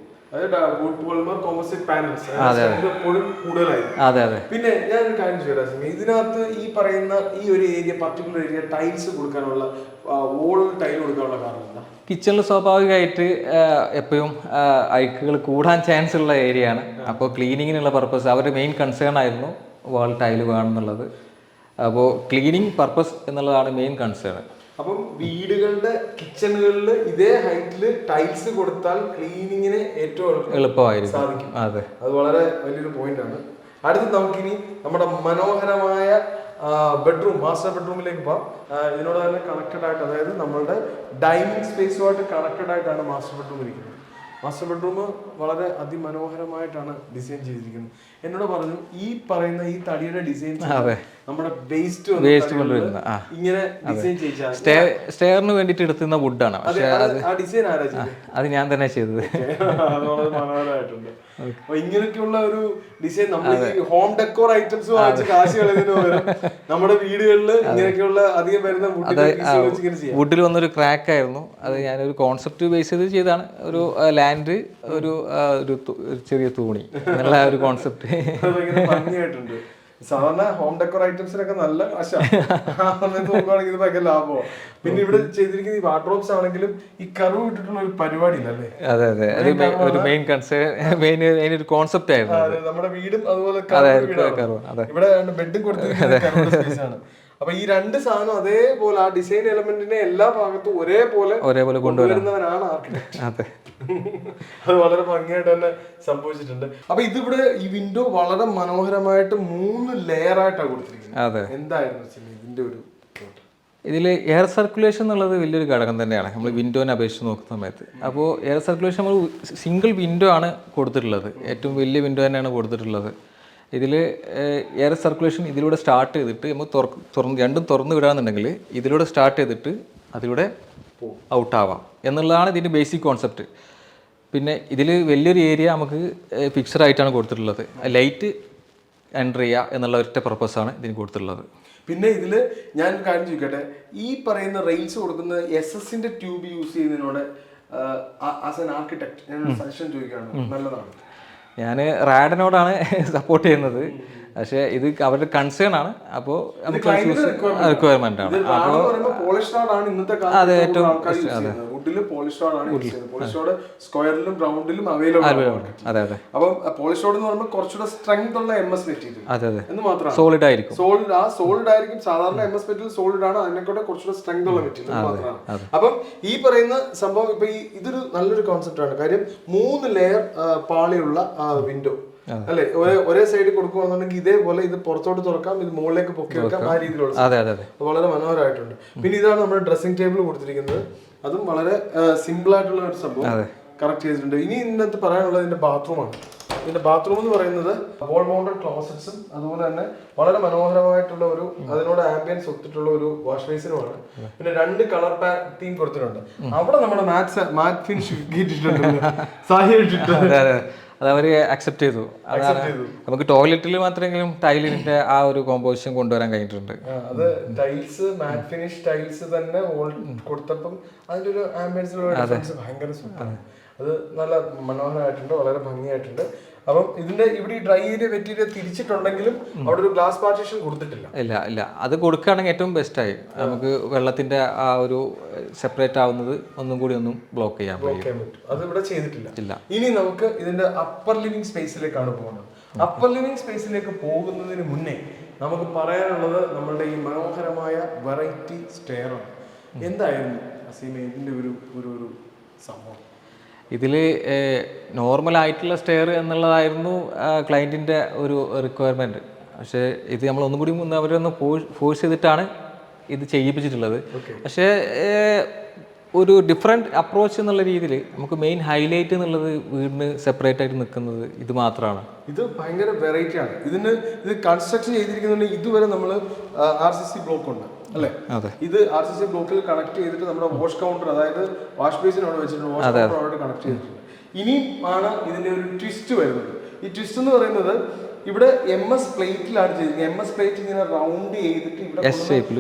S2: അതെ അതെ.
S1: പിന്നെ ഞാൻ ഒരു കാര്യം ചോദിക്കാം ഇതിനകത്ത് ഈ പറയുന്ന ഈ ഒരു ഏരിയ പർട്ടിക്കുലർ ഏരിയ ടൈൽസ് കൊടുക്കാനുള്ള വോൾ ടൈൽ കൊടുക്കാനുള്ള കാരണം എന്താ?
S2: കിച്ചണിൽ സ്വാഭാവികമായിട്ട് എപ്പോഴും അഴുക്കുകൾ കൂടാൻ ചാൻസ് ഉള്ള ഏരിയ ആണ്. അപ്പോൾ ക്ലീനിങ്ങിനുള്ള പർപ്പസ് അവരുടെ മെയിൻ കൺസേൺ ആയിരുന്നു വാൾ ടൈൽ വേണം എന്നുള്ളത് അപ്പോൾ ക്ലീനിങ് പർപ്പസ് എന്നുള്ളതാണ് മെയിൻ കൺസേൺ
S1: അപ്പം വീടുകളുടെ കിച്ചണുകളിൽ ഇതേ ഹൈറ്റിൽ ടൈൽസ് കൊടുത്താൽ ക്ലീനിങ്ങിന് ഏറ്റവും
S2: എളുപ്പമായിരിക്കും.
S1: സാധിക്കും.
S2: അതെ.
S1: അത് വളരെ വലിയൊരു പോയിന്റ് ആണ്. അടുത്ത് നമുക്കിനി നമ്മുടെ മനോഹരമായ ബെഡ്റൂം മാസ്റ്റർ ബെഡ്റൂമിലേക്ക് പോവാം. ഇതിനോട് തന്നെ കണക്റ്റഡ് ആയിട്ട് അതായത് നമ്മളുടെ ഡൈനിങ് സ്പേസുമായിട്ട് കണക്റ്റഡ് ആയിട്ടാണ് മാസ്റ്റർ ബെഡ്റൂം ഇരിക്കുന്നത്. മാസ്റ്റർ ബെഡ്റൂം വളരെ അതിമനോഹരമായിട്ടാണ് ഡിസൈൻ ചെയ്തിരിക്കുന്നത്. എന്നോട് പറഞ്ഞു ഈ പറയുന്ന ഈ തടിയുടെ ഡിസൈൻ നമ്മുടെ വേസ്റ്റ്
S2: വേസ്റ്റ് കൊണ്ടുവരുന്ന,
S1: ഇങ്ങനെ ഡിസൈൻ
S2: സ്റ്റെയറിന് വേണ്ടിട്ട് എടുത്തുന്ന വുഡാണ് ആണ്.
S1: അത് ആ ഡിസൈൻ ആരാ ചെയ്തത്?
S2: അത് ഞാൻ തന്നെ ചെയ്തത്. [LAUGHS]
S1: മനോഹരമായിട്ടുണ്ട്. ഇങ്ങനെയൊക്കെയുള്ള ഒരു ഡിസൈൻ നമ്മൾ ഹോം ഡെക്കോർ ഐറ്റംസ് വാങ്ങിച്ച് കാശ് കളയുന്നതിന് പകരം [LAUGHS] നമ്മുടെ വീടുകളിൽ ഇങ്ങനെയൊക്കെയുള്ള അധികം വരുന്ന
S2: വുഡിൽ വന്നൊരു ക്രാക്ക് ആയിരുന്നു. അത് ഞാനൊരു കോൺസെപ്റ്റ് ബേസ് ചെയ്ത് ചെയ്താണ്. ഒരു ലാൻഡ് ഒരു ഒരു ചെറിയ തൂണി എന്നുള്ള ഒരു കോൺസെപ്റ്റ്
S1: ഭംഗിയായിട്ടുണ്ട്. സാധാരണ ഹോം ഡെക്കോർ ഐറ്റംസിനൊക്കെ നല്ല കാശാണ് ആ സമയത്ത് നോക്കുവാണെങ്കിൽ ഇത് ഭയങ്കര ലാഭമോ. പിന്നെ ഇവിടെ ചെയ്തിരിക്കുന്ന ഈ വാർഡ്രോബ്സ് ആണെങ്കിലും ഈ കർവ് ഇട്ടിട്ടുള്ള ഒരു പരിപാടി ഇല്ല
S2: അതെ. അതെ ഒരു മെയിൻ കൺസേൺ മെയിൻ ഒരു കോൺസെപ്റ്റ് ആയിരുന്നു
S1: നമ്മുടെ വീടും അതുപോലെ. ഇവിടെ ബെഡും കൊടുത്തിരിക്കുന്നത് ആണ്. അപ്പൊ ഈ രണ്ട് സാധനം അതേപോലെ ആ ഡിസൈൻ എലമെന്റിനെ എല്ലാ ഭാഗത്തും ഒരേപോലെ
S2: ഒരേപോലെ
S1: കൊണ്ടുവരുന്നവനാണ് ആർക്കിടെക്ട്
S2: അതെ.
S1: അത് വളരെ ഭംഗിയായിട്ട് തന്നെ സംഭവിച്ചിട്ടുണ്ട്. അപ്പൊ ഇതിവിടെ ഈ വിൻഡോ വളരെ മനോഹരമായിട്ട് മൂന്ന് ലെയർ ആയിട്ടാണ് കൊടുത്തിരിക്കുന്നത്.
S2: അതെ.
S1: എന്തായിരുന്നു ഇതിന്റെ ഒരു?
S2: ഇതിൽ എയർ സർക്കുലേഷൻ എന്നുള്ളത് വലിയൊരു ഘടകം തന്നെയാണ്. നമ്മൾ വിൻഡോനെ അപേക്ഷിച്ച് നോക്കുന്ന സമയത്ത്. അപ്പോൾ എയർ സർക്കുലേഷൻ നമ്മൾ സിംഗിൾ വിൻഡോ ആണ് കൊടുത്തിട്ടുള്ളത്. ഏറ്റവും വലിയ വിൻഡോ തന്നെയാണ് കൊടുത്തിട്ടുള്ളത്. ഇതിൽ എയർ സർക്കുലേഷൻ ഇതിലൂടെ സ്റ്റാർട്ട് ചെയ്തിട്ട് നമ്മൾ തുറന്ന് രണ്ടും തുറന്ന് വിടാന്നുണ്ടെങ്കിൽ ഇതിലൂടെ സ്റ്റാർട്ട് ചെയ്തിട്ട് അതിലൂടെ ഔട്ടാവാം എന്നുള്ളതാണ് ഇതിന്റെ ബേസിക് കോൺസെപ്റ്റ് പിന്നെ ഇതിൽ വലിയൊരു ഏരിയ നമുക്ക് ഫിക്സഡ് ആയിട്ടാണ് കൊടുത്തിട്ടുള്ളത്. ലൈറ്റ് എന്റർ ചെയ്യുക എന്നുള്ള ഒറ്റ പർപ്പസാണ് ഇതിന് കൊടുത്തിട്ടുള്ളത്.
S1: പിന്നെ ഇതിൽ ഞാൻ കാര്യം ചോദിക്കട്ടെ? ഈ പറയുന്ന റെയിൽസ് കൊടുക്കുന്ന എസ് എസിന്റെ ട്യൂബ് യൂസ് ചെയ്യുന്നതിനോട് ആസ് എൻ ആർക്കിടെക്ട് ഞാൻ സജഷൻ ചോദിക്കുകയാണ് നല്ലതാണ്.
S2: ഞാൻ റാഡിനോടാണ് സപ്പോർട്ട് ചെയ്യുന്നത്. പക്ഷേ ഇത് അവരുടെ കൺസേൺ ആണ്. അപ്പോൾ നമുക്ക് റിക്വയർമെന്റ് ആണ്. അപ്പോൾ അതെ, ഏറ്റവും
S1: ചെയ്യുന്നത്. വുഡിൽ പോളിഷ് ആണ് യൂസ് ചെയ്യുന്നത്. പോളിഷ് റോഡ് സ്ക്വയറിലും റൗണ്ടിലും അവൈലബിൾ ആണ് അപ്പം പോളിഷ് റോഡ് എന്ന് പറയുമ്പോൾ കുറച്ചുകൂടെ സ്ട്രെങ്ത് ഉള്ള എം എസ് മെറ്റീരിയൽ എന്ന് മാത്രമാണ്.
S2: സോളിഡ് ആയിരിക്കും.
S1: സോളിഡ് ആ സോളിഡ് ആയിരിക്കും. സാധാരണ എം എസ് മെറ്റീരിയൽ സോളിഡ് ആണ്. അതിനെക്കൂടെ കുറച്ചുകൂടെ സ്ട്രെങ്ത് ഉള്ള മെറ്റീരിയൽ മാത്രമാണ്. അപ്പം ഈ പറയുന്ന സംഭവം ഇപ്പൊ ഈ ഇതൊരു നല്ലൊരു കോൺസെപ്റ്റ് ആണ്. കാര്യം മൂന്ന് ലെയർ പാളിയുള്ള വിൻഡോ അല്ലെ? ഒരേ ഒരേ സൈഡിൽ കൊടുക്കുകയാണെന്നുണ്ടെങ്കിൽ ഇതേപോലെ ഇത് പുറത്തോട്ട് തുറക്കാം ഇത് മുകളിലേക്ക് പൊക്കി വെക്കാം ആ രീതിയിലുള്ള വളരെ മനോഹരമായിട്ടുണ്ട്. പിന്നെ ഇതാണ് നമ്മുടെ ഡ്രസ്സിംഗ് ടേബിൾ കൊടുത്തിരിക്കുന്നത്. അതും വളരെ സിമ്പിൾ ആയിട്ടുള്ള ഒരു സംഭവം. കറക്റ്റ് ചെയ്തിട്ടുണ്ട്. ഇനി ഇന്നത്തെ പറയാനുള്ളത് ഇതിന്റെ ബാത്റൂമാണ്. ഇതിന്റെ ബാത്റൂം എന്ന് പറയുന്നത് വോൾ മൗണ്ടഡ് ക്ലോസറ്റ്സും അതുപോലെ തന്നെ വളരെ മനോഹരമായിട്ടുള്ള ഒരു അതിനോട് ആംബിയൻസ് ഒത്തിട്ടുള്ള ഒരു വാഷ് ബേസിനുമാണ് പിന്നെ രണ്ട് കളർ തീം കൊടുത്തിട്ടുണ്ട്. അവിടെ നമ്മുടെ മാറ്റ് മാറ്റ് ഫിനിഷ് [LAUGHS] ഇട്ടിട്ടുണ്ട് സാഹി ഇട്ടിട്ടുണ്ട്
S2: അതെ അവർ അക്സെപ്റ്റ് ചെയ്തു. അതാണ് നമുക്ക് ടോയ്ലറ്റിൽ മാത്രമെങ്കിലും ടൈലിന്റെ ആ ഒരു കോമ്പോസിഷൻ കൊണ്ടുവരാൻ കഴിഞ്ഞിട്ടുണ്ട്.
S1: അത് ടൈൽസ് മാറ്റ് ഫിനിഷ് ടൈൽസ് തന്നെ കൊടുത്തപ്പം അതിന്റെ ഒരു ആംബിയൻസിലുള്ള ഭയങ്കര അത് നല്ല മനോഹരമായിട്ടുണ്ട് വളരെ ഭംഗിയായിട്ടുണ്ട്. അപ്പം ഇതിന്റെ ഇവിടെ ഈ ഡ്രൈ ഏരിയ വെറ്റ് ഏരിയ തിരിച്ചിട്ടുണ്ടെങ്കിലും അവിടെ ഒരു ഗ്ലാസ് പാർട്ടീഷൻ കൊടുത്തിട്ടില്ല.
S2: ഇല്ല ഇല്ല. അത് കൊടുക്കുകയാണെങ്കിൽ ഏറ്റവും ബെസ്റ്റായി നമുക്ക് വെള്ളത്തിന്റെ ആ ഒരു സെപ്പറേറ്റ് ആവുന്നത് ഒന്നും കൂടി ഒന്നും ബ്ലോക്ക് ചെയ്യാൻ
S1: പറ്റും അത് ഇവിടെ ചെയ്തിട്ടില്ല.
S2: ഇല്ല.
S1: ഇനി നമുക്ക് ഇതിന്റെ അപ്പർ ലിവിംഗ് സ്പേസിലേക്കാണ് പോകുന്നത്. അപ്പർ ലിവിംഗ് സ്പേസിലേക്ക് പോകുന്നതിന് മുന്നേ നമുക്ക് പറയാനുള്ളത് നമ്മളുടെ ഈ മനോഹരമായ വെറൈറ്റി സ്റ്റെയറാണ് എന്തായിരുന്നു അസീമ ഇതിന്റെ ഒരു ഒരു ഒരു സംഭവം?
S2: ഇതിൽ നോർമൽ ആയിട്ടുള്ള സ്റ്റെയർ എന്നുള്ളതായിരുന്നു ക്ലയന്റിന്റെ ഒരു റിക്വയർമെന്റ് പക്ഷേ ഇത് നമ്മൾ ഒന്നും കൂടി അവരൊന്ന് ഫോഴ്സ് ചെയ്തിട്ടാണ് ഇത് ചെയ്യിപ്പിച്ചിട്ടുള്ളത്. പക്ഷേ ഒരു ഡിഫറെന്റ് അപ്രോച്ച് എന്നുള്ള രീതിയിൽ നമുക്ക് മെയിൻ ഹൈലൈറ്റ് എന്നുള്ളത് വീടിന് സെപ്പറേറ്റ് ആയിട്ട് നിൽക്കുന്നത് ഇത് മാത്രമാണ്
S1: ഇത് ഭയങ്കര വെറൈറ്റി ആണ്. ഇതിന് ഇത് കൺസ്ട്രക്ഷൻ ചെയ്തിരിക്കുന്നുണ്ട് ഇതുവരെ നമ്മൾ ആർ സി സി ബ്ലോക്ക് ഉണ്ട് അല്ലേ?
S2: അതെ.
S1: ഇത് ആർ സി സി ബ്ലോക്കിൽ കണക്ട് ചെയ്തിട്ട് നമ്മുടെ വാഷ് കൗണ്ടർ അതായത് വാഷ് ബേസിനോട് വെച്ചിട്ടുണ്ട്. വാഷ് കണക്ട് ചെയ്തിട്ടുണ്ട്. ഇനിയും ആണ് ഇതിന്റെ ഒരു ട്വിസ്റ്റ് വരുന്നത്. ഈ ട്വിസ്റ്റ് എന്ന് പറയുന്നത് ഇവിടെ എം എസ് പ്ലേറ്റിലാണ് ചെയ്തിരിക്കുന്നത്. എം എസ് പ്ലേറ്റ് ഇങ്ങനെ റൗണ്ട് ചെയ്തിട്ട് ഇവിടെ
S2: ഷേപ്പിൽ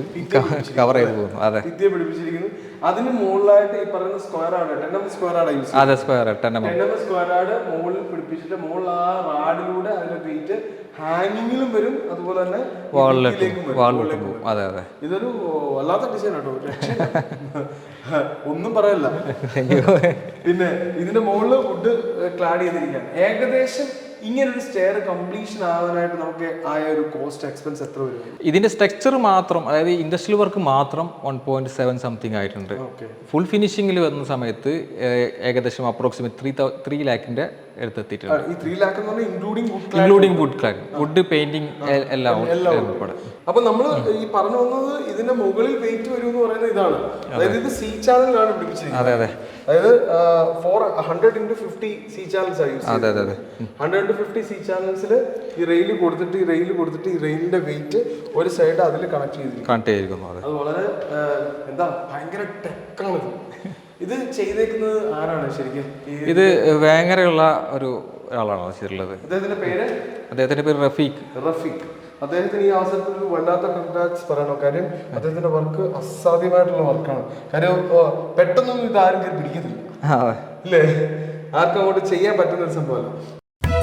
S2: കവർ ചെയ്ത് പോകും. അതെ.
S1: വിദ്യ പിടിപ്പിച്ചിരിക്കുന്നു. അതിന് മുകളിലായിട്ട് ഈ പറയുന്ന സ്ക്വയർ ആണ്. ടെൻ എം സ്ക്വയർ ആണ് യൂസ്
S2: അതെ square ten M
S1: M square മുകളിൽ പിടിപ്പിച്ചിട്ട് മുകളിൽ ആ റാഡിലൂടെ അതിന്റെ വെയിറ്റ് ഹാങ്ങിങ്ങിലും വരും. അതുപോലെ തന്നെ
S2: വാളിലേക്കും
S1: ഭിത്തിയിലേക്കും
S2: പോകും. അതെ അതെ.
S1: ഇതൊരു വല്ലാത്ത ഡിസൈൻ ആട്ടോ. ഒന്നും പറയല്ല. പിന്നെ ഇതിന്റെ മുകളിൽ വുഡ് ക്ലാഡ് ചെയ്തിരിക്കുകയാണ്. ഏകദേശം ഇങ്ങനെ ഒരു സ്റ്റെയർ കംപ്ലീഷൻ ആവാനായിട്ട് നമുക്ക് ആയ ഒരു കോസ്റ്റ് എക്സ്പെൻസ് എത്ര വരും?
S2: ഇതിന്റെ സ്ട്രക്ചർ മാത്രം അതായത് ഇൻഡസ്ട്രിയൽ വർക്ക് മാത്രം വൺ പോയിന്റ് സെവൻ സംതിങ് ആയിട്ടുണ്ട്. ഫുൾ ഫിനിഷിംഗിൽ വരുന്ന സമയത്ത് ഏകദേശം അപ്രോക്സിമേറ്റ് ത്രീ ത്രീ ലാക്കിന്റെ
S1: ഇൻക്ലൂഡിംഗ് വുഡ്
S2: ക്ലാക്ക് വുഡ് പെയിന്റിങ് എല്ലാം
S1: അപ്പൊ നമ്മൾ ഈ പറഞ്ഞു വന്നത് ഇതിന്റെ മുകളിൽ വെയിറ്റ് വരും എന്ന് പറയുന്നത് ഇതാണ്. അതായത് ഇത് സി ചാനലിലാണ് പിടിപ്പിച്ചിരിക്കുന്നത്.
S2: അതെ അതെ.
S1: അതായത് four hundred into fifty C channels ആയി.
S2: അതെ അതെ അതെ.
S1: ഹൺഡ്രഡ് ഇന്റു ഫിഫ്റ്റി സി ചാനൽസിൽ ഈ റെയിൽ കൊടുത്തിട്ട് ഈ റെയിൽ കൊടുത്തിട്ട് ഈ റെയിലിന്റെ വെയിറ്റ് ഒരു സൈഡ് അതിൽ കണക്ട് ചെയ്തിരിക്കും
S2: കണക്ട് ചെയ്തിരിക്കുന്നു അതെ.
S1: അത് വളരെ എന്താ ഭയങ്കര ടെക്കാണ് ഇത് ചെയ്തേക്കുന്നത് ആരാണ് ശരിക്കും?
S2: ഇത് വേങ്ങരയുള്ള ഒരു ഒരാളാണോ ചെയ്തിട്ടുള്ളത്?
S1: അദ്ദേഹത്തിന്റെ പേര്?
S2: അദ്ദേഹത്തിന്റെ പേര് റഫീഖ്.
S1: റഫീഖ്. അദ്ദേഹത്തിന് ഈ അവസരത്തിൽ ഒരു വല്ലാത്ത കൺഗ്രാറ്റ്സ് പറയണം? കാര്യം അദ്ദേഹത്തിന്റെ വർക്ക് അസാധ്യമായിട്ടുള്ള വർക്കാണ് കാര്യം പെട്ടെന്നൊന്നും ഇത് ആരും പിടിക്കത്തില്ല. അല്ലേ ആർക്കും അങ്ങോട്ട് ചെയ്യാൻ പറ്റുന്ന ഒരു സംഭവമല്ല.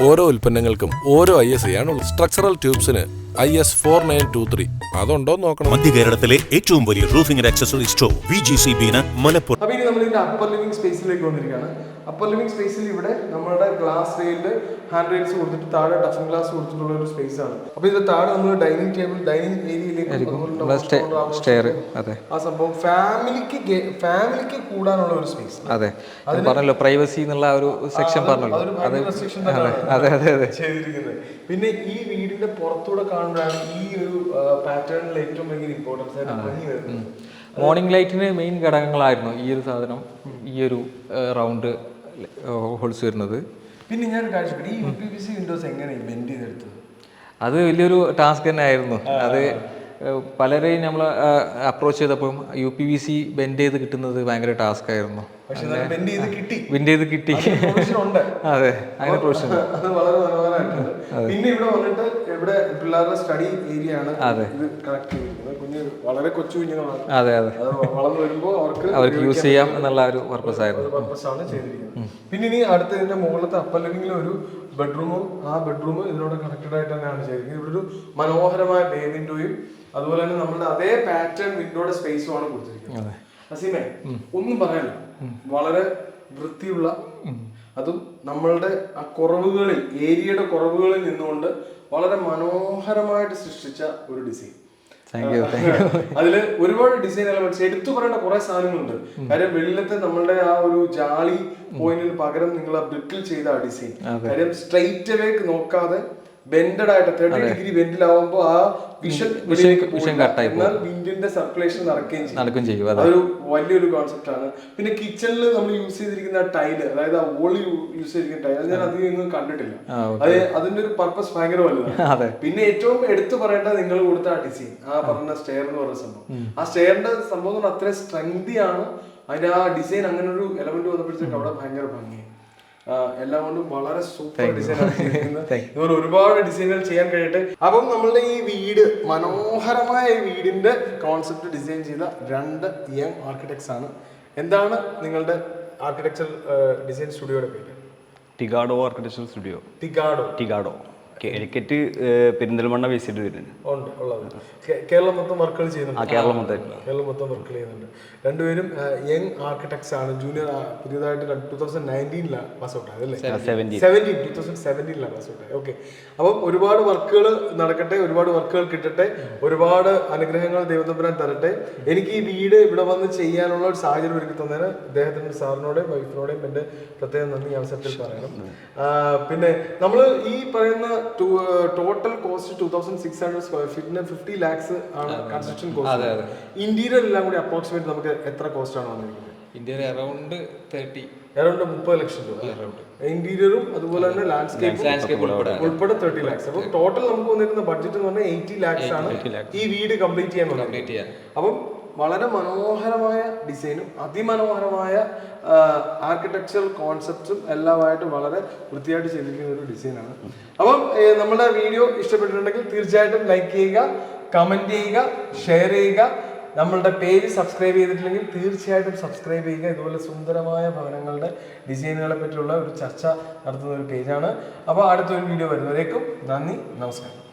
S3: ഓരോ ഉൽപ്പന്നങ്ങൾക്കും ഓരോ ഐ എസ് ഐ ആണുള്ളത്. Structural ട്യൂബ്സിന് I S four nine two three. അതുണ്ടോ നോക്കണം.
S4: മധ്യ കേരളത്തിലെ ഏറ്റവും വലിയ roofing accessory store V G C Beena Malappuram.
S1: അപ്പൊ ഇനി നമ്മൾ ഇതിന്റെ അപ്പർ ലിവിംഗ് സ്പേസിലേക്ക് വന്നിരിക്കുകയാണ്. അപ്പർ ലിവിംഗ് സ്പേസിൽ ഇവിടെ നമ്മുടെ ഗ്ലാസ് റെയിലിൽ ഹാൻഡ് റെയിൽസ് കൊടുത്തിട്ട് താഴെ ടഫൻ ഗ്ലാസ് കൊടുത്തിട്ടുള്ള ഒരു സ്പേസ് ആണ്. അപ്പൊ ഇത് താഴെ നമ്മൾ ഡൈനിങ് ടേബിൾ ഡൈനിങ് ഏരിയയിലേക്ക് ആ സംഭവം ഫാമിലിക്ക് ഫാമിലിക്ക് കൂടാനുള്ള ഒരു സ്പേസ്
S2: അതെ. അത് പറഞ്ഞല്ലോ പ്രൈവസി എന്നുള്ള ഒരു സെക്ഷൻ പറഞ്ഞല്ലോ. അത് അതെ അതെ അതെ അതെ.
S1: ചെയ്തിരിക്കുന്നത്. പിന്നെ ഈ വീടിന്റെ പുറത്തൂടെ കാണുമ്പോഴാണ് ഈ ഒരു പാറ്റേണിൽ ഏറ്റവും ഭയങ്കര ഇമ്പോർട്ടൻസ് ആയിട്ട് ഭംഗി വരുന്നത്.
S2: മോർണിംഗ് ലൈറ്റിന് മെയിൻ ഘടകങ്ങളായിരുന്നു ഈ ഒരു സാധനം ഈ ഒരു റൗണ്ട് ഹോൾസ് വരുന്നത്.
S1: പിന്നെ ഞാൻ കാഴ്ചപ്പെട്ടു ഈ U P P C windows എങ്ങനെ ചെയ്തെടുത്തത്?
S2: അത് വലിയൊരു ടാസ്ക് തന്നെ ആയിരുന്നു അത് പലരെയും നമ്മൾ അപ്രോച്ച് ചെയ്തപ്പോൾ U P V C bend ചെയ്ത് കിട്ടുന്നത് ഭയങ്കര ടാസ്ക് ആയിരുന്നു.
S1: പക്ഷെ ബെൻഡ് ചെയ്ത് കിട്ടി. [LAUGHS]
S2: അതെ അങ്ങനെ
S1: പ്രൊഫഷൻ പിന്നെ ഇവിടെ വന്നിട്ട് ഇവിടെ പിള്ളേരുടെ സ്റ്റഡി ഏരിയ ആണ്
S2: അതെ.
S1: കണക്ട് കുഞ്ഞ് വളരെ കൊച്ചു കുഞ്ഞുങ്ങളാണ്.
S2: അതെ അതെ.
S1: വളർന്നു വരുമ്പോൾ അവർക്ക്
S2: അവർക്ക് യൂസ് ചെയ്യാം എന്നുള്ള ഒരു പർപ്പസ് ആയിരുന്നു.
S1: ആണ് ചെയ്തിരിക്കുന്നത്. പിന്നെ ഇനി അടുത്ത ഇതിന്റെ മുകളിലത്തെ അപ്പല്ലെങ്കിൽ ഒരു ബെഡ്റൂമും ആ ബെഡ്റൂം ഇതിനോട് കണക്റ്റഡ് ആയിട്ട് തന്നെയാണ് ചെയ്തിരിക്കുന്നത്. ഇവിടെ ഒരു മനോഹരമായ ബേ വിൻഡോയും അതുപോലെ തന്നെ നമ്മുടെ അതേ പാറ്റേൺ വിൻഡോയുടെ സ്പേസും ആണ് കൊടുത്തിരിക്കുന്നത്. അസീമേ ഒന്നും പറയാനില്ല വളരെ വൃത്തിയുള്ള അതും നമ്മളുടെ ആ കുറവുകളിൽ ഏരിയയുടെ കുറവുകളിൽ നിന്നുകൊണ്ട് വളരെ മനോഹരമായിട്ട് സൃഷ്ടിച്ച ഒരു ഡിസൈൻ
S2: താങ്ക് യു [LAUGHS]
S1: അതിൽ ഒരുപാട് ഡിസൈൻ എലമെന്റ്സ് എടുത്തു പറയേണ്ട കുറെ സാധനങ്ങളുണ്ട്. കാര്യം വെളിയിലത്തെ നമ്മളുടെ ആ ഒരു ജാളി പോയിന്റിന് പകരം നിങ്ങൾ ആ ബ്രിക്കിൽ ചെയ്ത ആ ഡിസൈൻ കാര്യം സ്ട്രൈറ്റ് അവേ നോക്കാതെ ബെൻഡഡ് ആയിട്ട് തേർട്ടി ഡിഗ്രി ബെൻഡിലാവുമ്പോൾ ആ വിഷൻ
S2: വിഷൻ കട്ടായി
S1: എന്നാൽ വിൻഡിന്റെ സർക്കുലേഷൻ നടക്കുകയും ചെയ്യും.
S2: നടക്കും ചെയ്യും
S1: അതൊരു വലിയൊരു കോൺസെപ്റ്റ് ആണ്. പിന്നെ കിച്ചണിൽ നമ്മൾ യൂസ് ചെയ്തിരിക്കുന്ന ടൈൽ അതായത് ആ ഓളി യൂസ് ചെയ്തിരിക്കുന്ന ടൈൽ അത് ഞാൻ അധികം ഒന്നും കണ്ടിട്ടില്ല. അത് അതിന്റെ ഒരു പർപ്പസ് ഭയങ്കര വലുതാണ്. [LAUGHS] പിന്നെ ഏറ്റവും എടുത്തു പറയേണ്ടത് നിങ്ങൾ കൊടുത്ത ആ ഡിസൈൻ ആ പറഞ്ഞ സ്റ്റെയർ എന്ന് പറയുന്ന സംഭവം. ആ സ്റ്റെയറിന്റെ സംഭവം അത്രയും സ്ട്രെങ്തി ആണ്. അതിന്റെ ആ ഡിസൈൻ അങ്ങനെ ഒരു എലമെന്റ് വന്നപ്പോഴത്തേക്ക് അവിടെ ഭയങ്കര ഭംഗി എല്ലാം കൊണ്ടും വളരെ സൂപ്പർ ഡിസൈൻ ആണ് [LAUGHS] ഒരുപാട് ഡിസൈനുകൾ ചെയ്യാൻ കഴിയട്ടെ അപ്പം നമ്മളുടെ ഈ വീട് മനോഹരമായ ഈ വീടിന്റെ കോൺസെപ്റ്റ് ഡിസൈൻ ചെയ്ത രണ്ട് യങ് ആർക്കിടെക്ട്സ് ആണ്. എന്താണ് നിങ്ങളുടെ ആർക്കിടെക്ചർ ഡിസൈൻ സ്റ്റുഡിയോയുടെ പേര്?
S5: ടിഗാഡോ ആർക്കിടെക്ചർ സ്റ്റുഡിയോ
S1: ടിഗാഡോ
S5: ടിഗാഡോ കാലിക്കറ്റ് ഏഹ്, പെരിന്തൽമണ്ണ ബേസ് ചെയ്ത് വരുന്നുണ്ട്.
S1: ഉണ്ട് ഉള്ളത് കേരളം മൊത്തം വർക്കുകൾ ചെയ്യുന്നുണ്ട്.
S5: കേരളം മൊത്തം.
S1: കേരളം മൊത്തം വർക്ക് ചെയ്യുന്നുണ്ട്. രണ്ടുപേരും യങ് ആർക്കിടെക്ട്സ് ആണ്. ജൂനിയർ പുതിയതായിട്ട് ടൂ തൗസൻഡ് നയന്റീനിലാണ് പാസ് ഔട്ട് ആയത് അല്ലേ? സെവന്റീൻ ടൂ തൗസൻഡ് സെവന്റീനിലാണ് പാസ് ഔട്ട് ആയത് ഓക്കെ അപ്പം ഒരുപാട് വർക്കുകൾ നടക്കട്ടെ ഒരുപാട് വർക്കുകൾ കിട്ടട്ടെ ഒരുപാട് അനുഗ്രഹങ്ങൾ ദൈവത്തമ്പുരാൻ തരട്ടെ. എനിക്ക് ഈ വീട് ഇവിടെ വന്ന് ചെയ്യാനുള്ള ഒരു സാഹചര്യം ഒരുക്കി തന്നതിന് അദ്ദേഹത്തിന്റെ സാറിനോടെയും വൈഫിനോടെയും എന്റെ പ്രത്യേകം നന്ദി അവസരത്തിൽ പറയണം. പിന്നെ നമ്മൾ ഈ പറയുന്ന total cost two thousand six hundred square ഫീറ്റിന് fifty lakhs ആണ് കൺസ്ട്രക്ഷൻ കോസ്റ്റ് ഇന്റീരിയർ എല്ലാം കൂടി അപ്രോക്സിമേറ്റ് നമുക്ക് എത്ര കോസ്റ്റ് ആണ് വന്നിരിക്കുന്നത്?
S2: ഇന്ത്യയിൽ അറൗണ്ട് തേർട്ടി
S1: അറൗണ്ട് മുപ്പത് ലക്ഷം രൂപ ഇന്റീരിയറും അതുപോലെ തന്നെ ലാൻഡ്സ്കേപ്പ് ഉൾപ്പെടെ തേർട്ടി ലാക്സ് അപ്പം ടോട്ടൽ നമുക്ക് വന്നിരുന്ന ബഡ്ജറ്റ് എന്ന് പറഞ്ഞാൽ എയ്റ്റി ലാക്സ് ആണ് ഈ വീട് കംപ്ലീറ്റ് ചെയ്യാൻ. അപ്പം വളരെ മനോഹരമായ ഡിസൈനും അതിമനോഹരമായ ആർക്കിടെക്ചറൽ കോൺസെപ്റ്റ്സും എല്ലാമായിട്ട് വളരെ വൃത്തിയായിട്ട് ചെയ്തിരിക്കുന്ന ഒരു ഡിസൈനാണ് അപ്പം നമ്മുടെ വീഡിയോ ഇഷ്ടപ്പെട്ടിട്ടുണ്ടെങ്കിൽ തീർച്ചയായിട്ടും ലൈക്ക് ചെയ്യുക കമന്റ് ചെയ്യുക ഷെയർ ചെയ്യുക. നമ്മളുടെ പേജ് സബ്സ്ക്രൈബ് ചെയ്തിട്ടില്ലെങ്കിൽ തീർച്ചയായിട്ടും സബ്സ്ക്രൈബ് ചെയ്യുക. ഇതുപോലെ സുന്ദരമായ ഭവനങ്ങളുടെ ഡിസൈനുകളെ പറ്റിയുള്ള ഒരു ചർച്ച നടത്തുന്ന ഒരു പേജാണ് അപ്പോൾ അടുത്തൊരു വീഡിയോ വരുന്നവരേക്കും നന്ദി നമസ്കാരം.